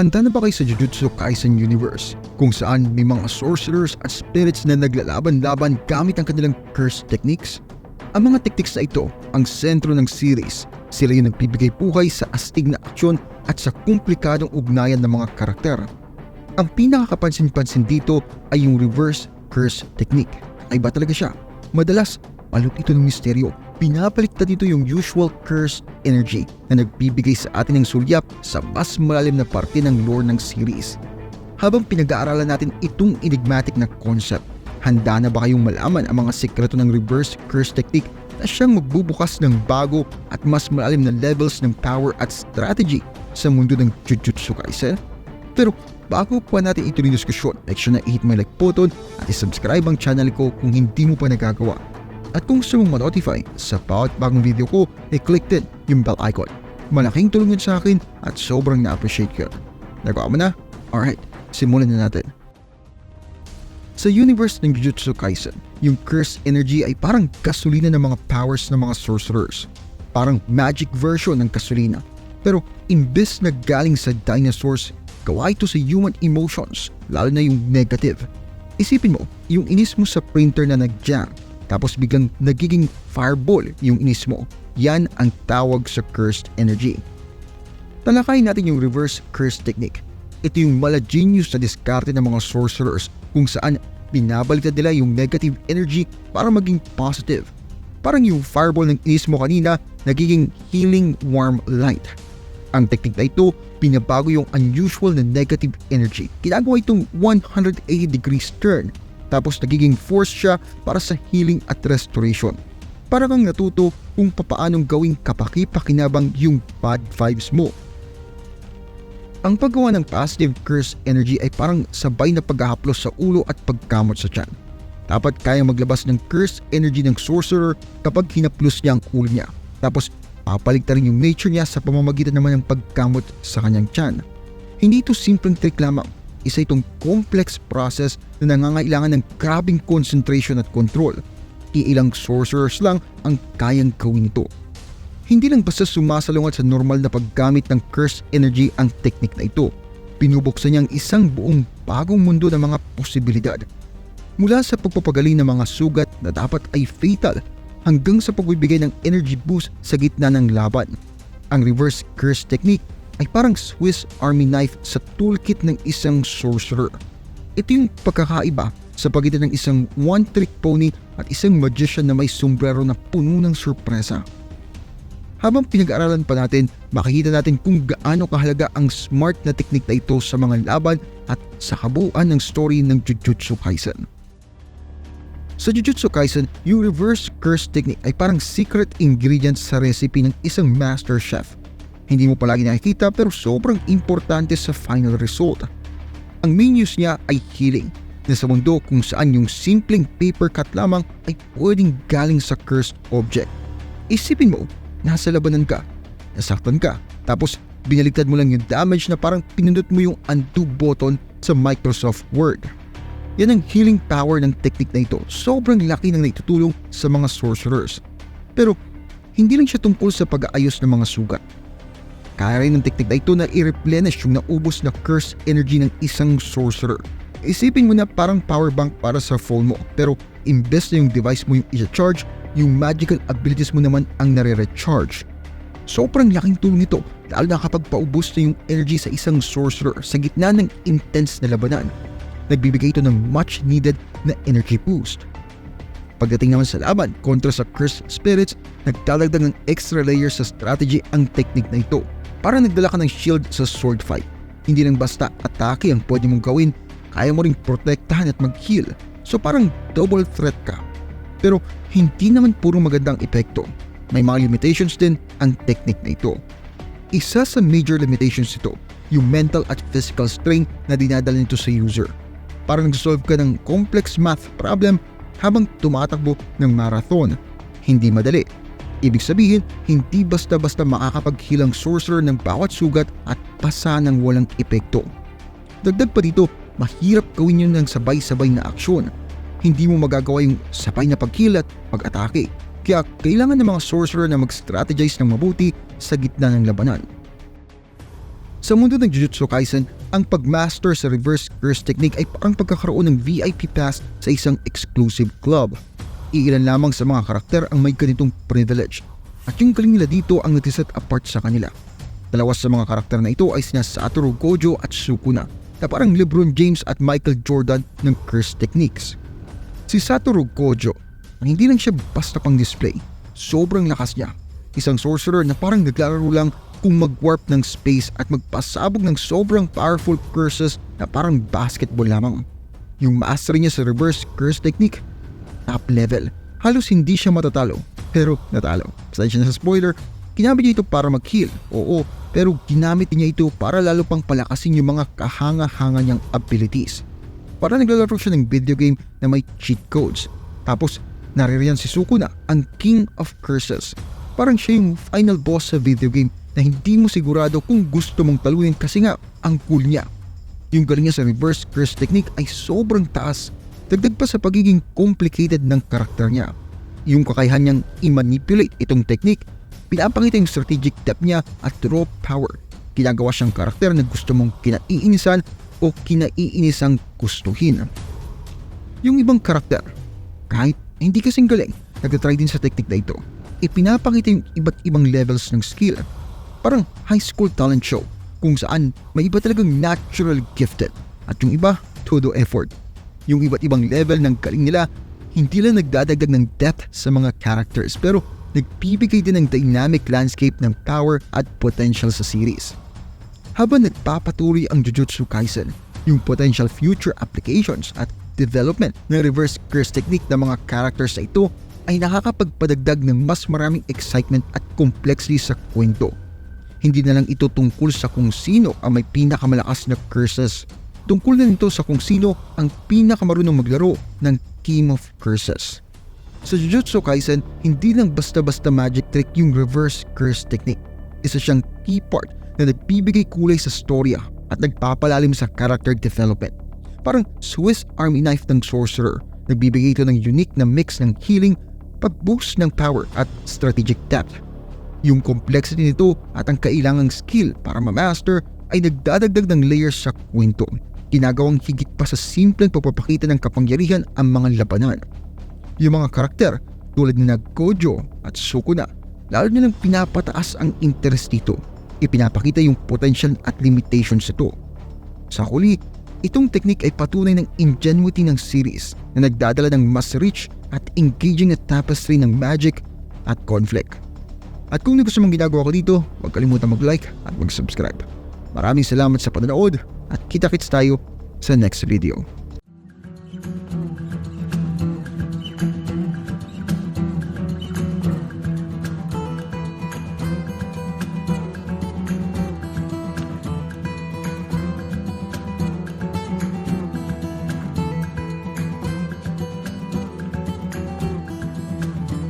Handa na ba kayo sa Jujutsu Kaisen Universe kung saan may mga sorcerers at spirits na naglalaban-laban gamit ang kanilang curse techniques? Ang mga techniques na ito ang sentro ng series. Sila yung nagbibigay buhay sa astig na aksyon at sa komplikadong ugnayan ng mga karakter. Ang pinakakapansin-pansin dito ay yung reverse curse technique. Ay ba talaga siya? Madalas, palok ito ng misteryo. Pinapaliktad dito yung usual curse energy na nagbibigay sa atin ng sulyap sa mas malalim na parte ng lore ng series. Habang pinag-aaralan natin itong enigmatic na concept, handa na ba kayong malaman ang mga sekreto ng reverse curse technique na siyang magbubukas ng bago at mas malalim na levels ng power at strategy sa mundo ng Jujutsu Kaisen? Pero bago pa natin ituloy yung diskusyon, make sure na i-hit my like button at i-subscribe ang channel ko kung hindi mo pa nagagawa. At kung gusto mong ma-notify sa bawat bagong video ko, i-click din yung bell icon. Malaking tulong yun sa akin at sobrang na-appreciate ko. Nagawa mo na? Alright, simulan na natin. Sa universe ng Jujutsu Kaisen, yung curse energy ay parang gasolina ng mga powers ng mga sorcerers. Parang magic version ng gasolina. Pero imbes na galing sa dinosaurs, gawa ito sa human emotions, lalo na yung negative. Isipin mo, yung inis mo sa printer na nag-jam, tapos biglang nagiging fireball yung inis mo. Yan ang tawag sa cursed energy. Talakayin natin yung reverse curse technique. Ito yung mala genius na diskarte ng mga sorcerers kung saan binabaliktad nila yung negative energy para maging positive. Parang yung fireball ng inis mo kanina nagiging healing warm light. Ang technique na ito, pinabago yung unusual na negative energy. Ginagawa itong 180 degrees turn tapos nagiging force siya para sa healing at restoration. Para kang natuto kung papaanong gawing kapaki-pakinabang yung bad vibes mo. Ang paggawa ng positive curse energy ay parang sabay na paghahaplos sa ulo at pagkamot sa tiyan. Dapat kaya maglabas ng curse energy ng sorcerer kapag hinaplos niya ang ulo niya. Tapos papaligtarin yung nature niya sa pamamagitan naman ng pagkamot sa kanyang tiyan. Hindi ito simpleng trick lamang. Isa itong complex process na nangangailangan ng grabing concentration at control. Iilang sorcerers lang ang kayang gawin ito. Hindi lang basta sumasalungat sa normal na paggamit ng curse energy ang teknik na ito. Pinubuksan niya ang isang buong bagong mundo ng mga posibilidad. Mula sa pagpapagaling ng mga sugat na dapat ay fatal hanggang sa pagbibigay ng energy boost sa gitna ng laban. Ang reverse curse technique ay parang Swiss Army knife sa toolkit ng isang sorcerer. Ito yung pagkakaiba sa pagitan ng isang one-trick pony at isang magician na may sombrero na puno ng sorpresa. Habang pinag-aaralan pa natin, makikita natin kung gaano kahalaga ang smart na teknik na ito sa mga laban at sa kabuuan ng story ng Jujutsu Kaisen. Sa Jujutsu Kaisen, yung reverse curse technique ay parang secret ingredient sa recipe ng isang master chef. Hindi mo palagi nakikita pero sobrang importante sa final result. Ang main use niya ay healing, na sa mundo kung saan yung simpleng paper cut lamang ay pwedeng galing sa cursed object. Isipin mo, nasa labanan ka, nasaktan ka, tapos binaligtad mo lang yung damage na parang pinindot mo yung undo button sa Microsoft Word. Yan ang healing power ng technique na ito. Sobrang laki ng naitutulong sa mga sorcerers. Pero hindi lang siya tungkol sa pag-aayos ng mga sugat. Kaya rin ng technique na ito na i-replenish yung naubos na curse energy ng isang sorcerer. Isipin mo na parang power bank para sa phone mo pero imbes na yung device mo yung i-charge, yung magical abilities mo naman ang nare-recharge. Sobrang laking tulong nito lalo na kapag paubos na yung energy sa isang sorcerer sa gitna ng intense na labanan. Nagbibigay ito ng much needed na energy boost. Pagdating naman sa laban kontra sa cursed spirits, nagdadagdag ng extra layer sa strategy ang technique na ito. Para nagdala ka ng shield sa sword fight. Hindi lang basta atake ang pwede mong gawin, kaya mo ring protektahan at mag-heal. So parang double threat ka. Pero hindi naman puro magandang epekto. May mga limitations din ang technique na ito. Isa sa major limitations ito, yung mental at physical strain na dinadala nito sa user. Parang nag-solve ka ng complex math problem habang tumatakbo ng marathon. Hindi madali. Ibig sabihin, hindi basta-basta makakapaghilang sorcerer ng bawat sugat at pasa ng walang epekto. Dagdag pa dito, mahirap gawin yun ng sabay-sabay na aksyon. Hindi mo magagawa yung sabay na pagkilat, pag-atake. Kaya kailangan ng mga sorcerer na mag-strategize ng mabuti sa gitna ng labanan. Sa mundo ng Jujutsu Kaisen, ang pagmaster sa reverse curse technique ay parang pagkakaroon ng VIP pass sa isang exclusive club. Iilan lamang sa mga karakter ang may ganitong privilege at yung galing nila dito ang nagsiset apart sa kanila. Dalawa sa mga karakter na ito ay sina Satoru Gojo at Sukuna na parang Lebron James at Michael Jordan ng curse techniques. Si Satoru Gojo, ang hindi lang siya basta pang display, sobrang lakas niya. Isang sorcerer na parang naglalaro lang kung mag-warp ng space at magpasabog ng sobrang powerful curses na parang basketball lamang. Yung mastery niya sa reverse curse technique, top level. Halos hindi siya matatalo, pero natalo. Pasensya na sa spoiler, ginamit niya ito para mag-heal, oo, pero ginamit niya ito para lalo pang palakasin yung mga kahanga-hanga niyang abilities. Para naglalaro siya ng video game na may cheat codes. Tapos, naririyan si Sukuna, ang King of Curses. Parang siya yung final boss sa video game na hindi mo sigurado kung gusto mong talunin kasi nga ang cool niya. Yung galing niya sa reverse curse technique ay sobrang taas. Dagdag pa sa pagiging complicated ng karakter niya. Yung kakayahan niyang i-manipulate itong technique, pinapakita yung strategic depth niya at raw power. Ginagawa siyang karakter na gusto mong kinaiinisan o kinaiinisang gustuhin. Yung ibang karakter, kahit hindi kasing galing, nagtatry din sa technique na ito. Ipinapakita yung iba't ibang levels ng skill. Parang high school talent show kung saan may iba talagang natural gifted at yung iba todo effort. Yung iba't ibang level ng galing nila hindi lang nagdadagdag ng depth sa mga characters pero nagbibigay din ng dynamic landscape ng power at potential sa series. Habang nagpapatuloy ang Jujutsu Kaisen, yung potential future applications at development ng reverse curse technique ng mga characters na ito ay nakakapagpadagdag ng mas maraming excitement at complexity sa kwento. Hindi na lang ito tungkol sa kung sino ang may pinakamalakas na curses. Tungkol na nito sa kung sino ang pinakamarunong maglaro ng Team of Curses. Sa Jujutsu Kaisen, hindi lang basta-basta magic trick yung reverse curse technique. Isa siyang key part na nagbibigay kulay sa storya at nagpapalalim sa character development. Parang Swiss Army knife ng sorcerer, nagbibigay ito ng unique na mix ng healing, pag-boost ng power at strategic depth. Yung complexity nito at ang kailangang skill para ma-master ay nagdadagdag ng layers sa kwento. Ginagawang higit pa sa simpleng pagpapakita ng kapangyarihan ang mga labanan. Yung mga karakter tulad ni Gojo at Sukuna, lalo nilang pinapataas ang interest dito. Ipinapakita yung potential at limitations nito. Sa huli, itong technique ay patunay ng ingenuity ng series na nagdadala ng mas rich at engaging na tapestry ng magic at conflict. At kung gusto mong ginagawa ko dito, huwag kalimutan mag-like at mag-subscribe. Maraming salamat sa panonood at kita-kits tayo sa next video.